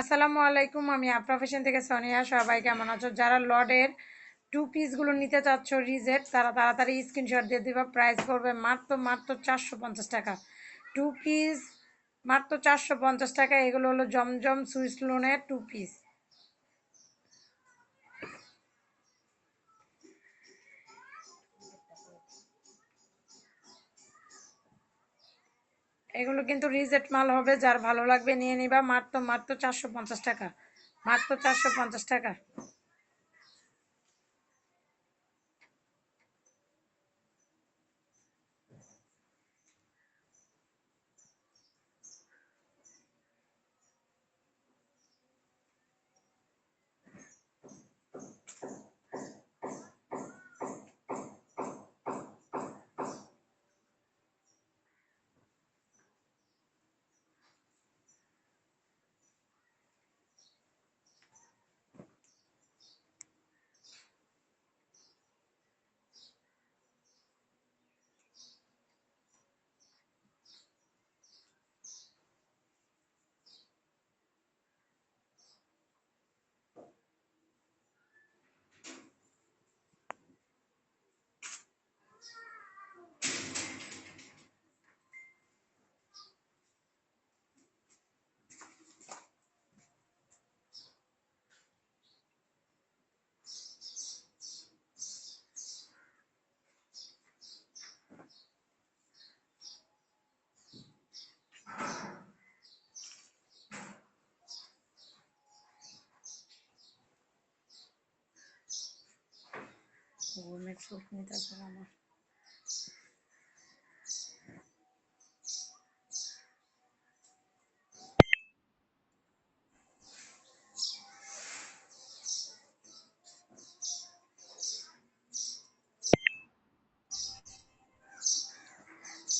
আসসালামু আলাইকুম, আমি আপনার ফ্যাশন থেকে সোনিয়া। সবাই কেমন আছো? যারা লডের টু পিসগুলো নিতে চাচ্ছ রিজেট, তারা তাড়াতাড়ি স্ক্রিনশট দিয়ে দিবা। প্রাইস করবে মাত্র মাত্র চারশো পঞ্চাশ টাকা। টু পিস মাত্র চারশো পঞ্চাশ টাকা। এগুলো হলো জমজম সুইস লোনের টু পিস এগুলো কিন্তু রিজেক্ট মাল হবে, যার ভালো লাগবে নিয়ে নিবা। মাত্র মাত্র চারশো পঞ্চাশ টাকা। মাত্র চারশো পঞ্চাশ টাকা।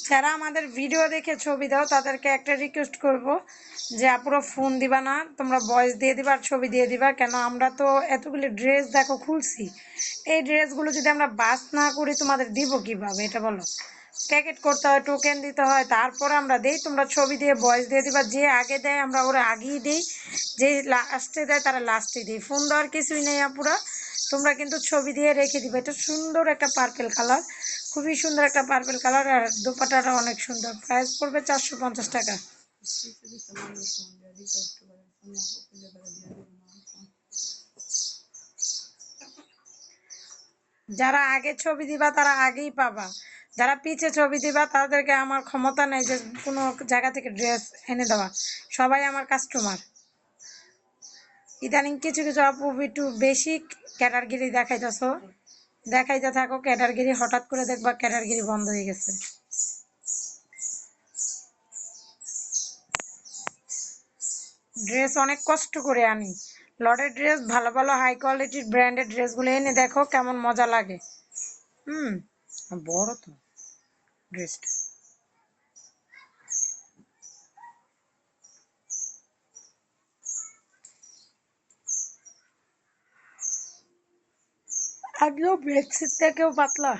যারা আমাদের ভিডিও দেখে ছবি দাও তাদেরকে একটা রিকোয়েস্ট করব। যে আপুরো ফোন দিবা না, তোমরা ভয়েস দিয়ে দিবা আর ছবি দিয়ে দিবা। কেন আমরা তো এতগুলি ড্রেস দেখো, খুলছি। এই ড্রেসগুলো যদি আমরা বাস না করি, তোমাদের দিব কীভাবে? এটা বলো। প্যাকেট করতে হয় টোকেন দিতে হয়, তারপরে আমরা দেই। তোমরা ছবি দিয়ে ভয়েস দিয়ে দিবা। যে আগে দেয়, আমরা ওরা আগেই দিই। যে লাস্টে দেয়, তারা লাস্টে দিই ফোন দেওয়ার কিছুই নেই আপুরা তোমরা কিন্তু ছবি দিয়ে রেখে দিবে। এটা সুন্দর একটা পার্পেল কালার খুবই সুন্দর একটা পার্পেল কালার আর দোপাটাটা অনেক সুন্দর। প্রাইস পড়বে চারশো পঞ্চাশ যারা আগে ছবি দিবা, তারা আগেই পাবা। যারা পিছে ছবি দিবা, তাদেরকে আমার ক্ষমতা নেই যে কোনো জায়গা থেকে ড্রেস এনে দেওয়া। সবাই আমার কাস্টমার ইদানিং কিছু কিছু আপু একটু বেশি ক্যাটারগিরি দেখাইতেছ। দেখাইতে থাকো, ক্যাটারগিরি হঠাৎ করে দেখবা ক্যাটারগিরি বন্ধ হয়ে গেছে। ড্রেস অনেক কষ্ট করে আনি। লটের ড্রেস ভালো ভালো হাই কোয়ালিটির ব্র্যান্ডের ড্রেসগুলো এনে দেখো কেমন মজা লাগে। হুম, বড় তো ড্রেসটা আগেও বেডশিট থেকেও পাতলা।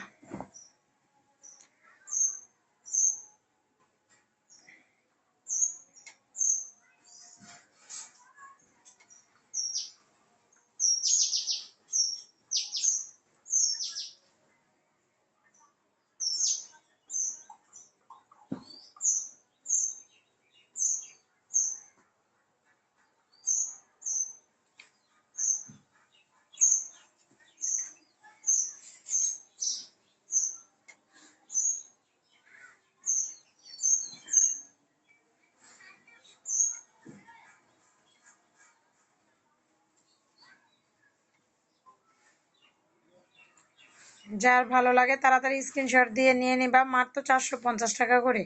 যার ভালো লাগে তাড়াতাড়ি স্ক্রিনশট দিয়ে নিয়ে নিবা। মাত্র চারশো পঞ্চাশ টাকা করে।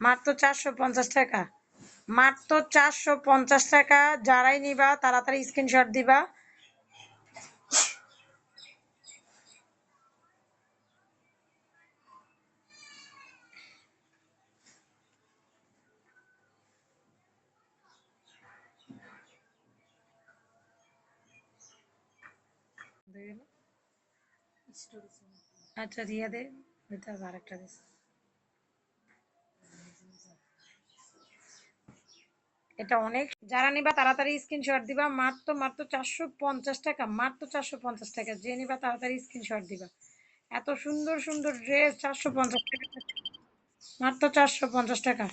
মাত্র চারশো পঞ্চাশ টাকা। মাত্র চারশো পঞ্চাশ টাকা যারাই নিবা, তাড়াতাড়ি স্ক্রিনশট দিবা। আচ্ছা দিয়ে দে, ওইটা আর একটা দিস। এটা অনেক। যারা নিবা তাড়াতাড়ি স্ক্রিনশট দিবা, মাত্র মাত্র চারশো পঞ্চাশ টাকা, মাত্র চারশো পঞ্চাশ টাকা। যে নিবা তাড়াতাড়ি স্ক্রিনশট দিবা। এত সুন্দর সুন্দর ড্রেস চারশো পঞ্চাশ টাকা। মাত্র চারশো পঞ্চাশ টাকা।